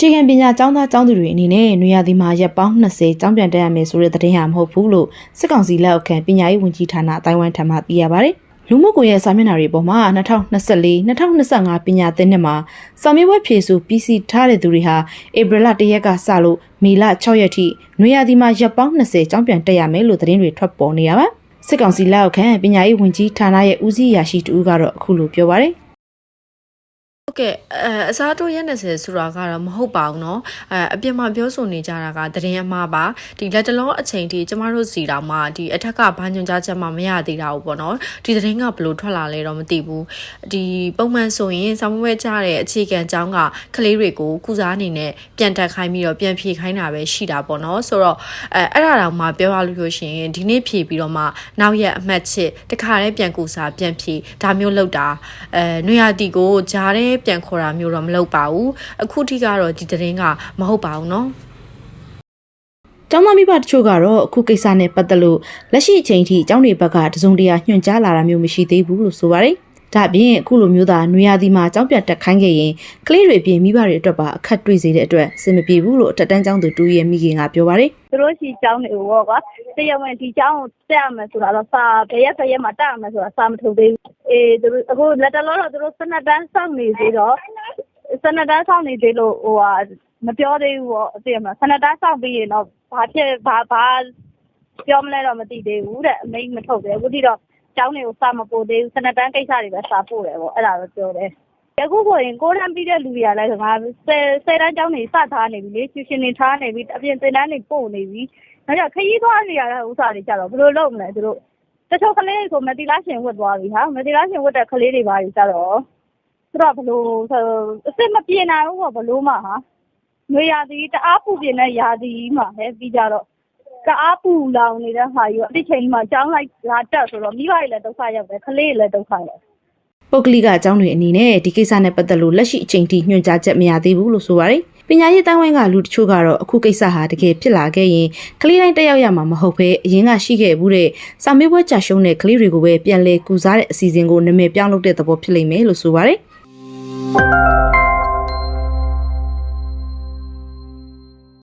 အခြေခံပညာကျောင်းသားကျောင်းသူတွေအနေနဲ့နွေရာသီမှာရက်ပေါင်း20ကျောင်းပြန်တက်ရမယ်ဆိုတဲ့သတင်းဟာမဟုတ်ဘူးလို့စစ်ကောင်စီလက်အောက်ခံပညာရေးဝန်ကြီးဌာနအတိုင်းဝိုင်းထံမှသိရပါဗျ။လူမှုကွန်ရက်စာမျက်နှာတွေပေါ်မှာ2024 2025ပညာသင်နှစ်မှာစာမေးပွဲဖြေဆို PC ထားတဲ့သူတွေဟာဧပြီလ1ရက်ကစလို့မေလ6ရက်ထိနွေရာသီမှာရက်ပေါင်း20ကျောင်းပြန်တက်ရမယ်လို့သတင်းတွေထွက်ပေါ်နေတာပါ။စစ်ကောင်စီလက်အောက်ခံပညာရေးဝန်ကြီးဌာနရဲ့ဦးစီးရာရှိတူကတော့အခုလိုပြောပါရယ် ဟုတ်ကဲ့အဲအစားထိုးရက်20ဆိုတာကတော့မဟုတ်ပါဘူးเนาะအဲအပြင်မှာပြောဆိုနေကြတာကသတင်းအမှားပါဒီလက်တလုံးအချိန်ထိကျမတို့စီတောင်မှဒီအထက်ကဘာညွန်ကြားချက်မှမရသေးတာဘူးပေါ့နော်ဒီသတင်းကဘယ်လိုထွက်လာလဲတော့မသိဘူးဒီပုံမှန်ဆိုရင်ဆောင်းပွဲကြတဲ့အခြေခံအကြောင်းကကလေးတွေကိုကုစားအနေနဲ့ပြန်တက်ခိုင်းပြီးတော့ပြန်ဖြေခိုင်းတာပဲရှိတာပေါ့နော်ဆိုတော့အဲအဲ့ဒါတောင်မှပြောရလို့ရှိရင်ဒီနေ့ဖြေပြီးတော့မှနောက်ရက်အမှတ်ချစ်တခါတည်းပြန်ကုစားပြန်ဖြေဒါမျိုးလောက်တာအဲနွေရာတီကိုဂျားတဲ့ ပြန်ခေါ်တာမျိုးတော့မလုပ်ပါဘူးအခုထိကတော့ဒီသတင်းကမဟုတ်ပါဘူးเนาะ ကျောင်းသားမိဘတချို့ကတော့အခုကိစ္စနဲ့ပတ်သက်လို့လက်ရှိအချိန်ထိကျောင်းတွေဘက်ကတစုံတရာညွှန်ကြားလာတာမျိုးမရှိသေးဘူးလို့ဆိုပါတယ်။ ဒါ့အပြင်အခုလိုမျိုးသာနွေရာသီမှာကျောင်းပြတ်တက်ခိုင်းခဲ့ရင်ကလေးတွေအပြင်မိဘတွေအတွက်ပါအခက်တွေ့စေတဲ့အတွက်စင်မပြေဘူးလို့အထက်တန်းကျောင်းသူတူရဲ့မိခင်ကပြောပါတယ်သူတို့ရှိကျောင်းတွေကိုပေါ့ကွာတရားဝင်ဒီကျောင်းကိုတက်ရမယ်ဆိုတာတော့စာဘယ်ရက်ဘယ်ရက်မှာတက်ရမယ်ဆိုတာစာမထုတ်သေးဘူးအေးသူတို့အခုလက်တလောတော့သူတို့စနက်တန်းစောင့်နေသေးတော့စနက်တန်းစောင့်နေသေးလို့ဟိုဟာမပြောသေးဘူးပေါ့သိရမလားစနက်တန်းစောင့်ပြီးရင်တော့ဘာဖြစ်ဘာဘာပြောမလဲတော့မသိသေးဘူးတဲ့အမိတ်မထုတ်သေးဘူးအခုထိတော့ ကျောင်းတွေကိုစာမပို့သေးဘူးစနက်တန်းကိစ္စတွေပဲစာပို့တယ်ပေါ့အဲ့ဒါတော့ပြောတယ်အခုကိုရင်ကိုတန်းပြီးတဲ့လူတွေကလည်းငါဆယ်ဆယ်တန်းကျောင်းတွေစထားနေပြီလေကျူရှင်တွေထားနေပြီအပြင်သင်တန်းတွေပို့နေပြီဒါကြောင့်ခရီးသွားနေရတဲ့ဥစ္စာတွေကြတော့ဘယ်လိုလုပ်မလဲသူတို့တချို့ကလေးတွေဆိုမတီလားရှင်ဝတ်သွားပြီဟာမတီလားရှင်ဝတ်တဲ့ကလေးတွေပါကြီးကြတော့သူတို့ကဘယ်လိုအစ်စ်မပြေနိုင်ဘူးပေါ့ဘယ်လိုမှဟာငွေရာသီတအားပူပြင်းတဲ့ရာသီမှာပဲပြီးကြတော့ တအားပူလောင်နေတဲ့ဟာကြီးအတိချိန်မှာကြောင်းလိုက်လာတက်ဆိုတော့မိဘတွေလည်းဒုက္ခရောက်တယ်ကလေးတွေလည်းဒုက္ခရောက်။ပုတ်ကလိကအကျောင်းတွေအနေနဲ့ဒီကိစ္စနဲ့ပတ်သက်လို့လက်ရှိအချိန်ထိညွှန်ကြားချက်မရသေးဘူးလို့ဆိုပါတယ်။ပညာရေးတိုင်းဝိုင်းကလူတချို့ကတော့အခုကိစ္စဟာတကယ်ဖြစ်လာခဲ့ရင်ကလေးတိုင်းတက်ရောက်ရမှာမဟုတ်ဘဲအရင်ကရှိခဲ့ဘူးတဲ့စာမေးပွဲကြာရှုံးတဲ့ကလေးတွေကိုပဲပြန်လဲကူစားတဲ့အစီအစဉ်ကိုနာမည်ပြောင်းလုပ်တဲ့သဘောဖြစ်လိမ့်မယ်လို့ဆိုပါတယ်။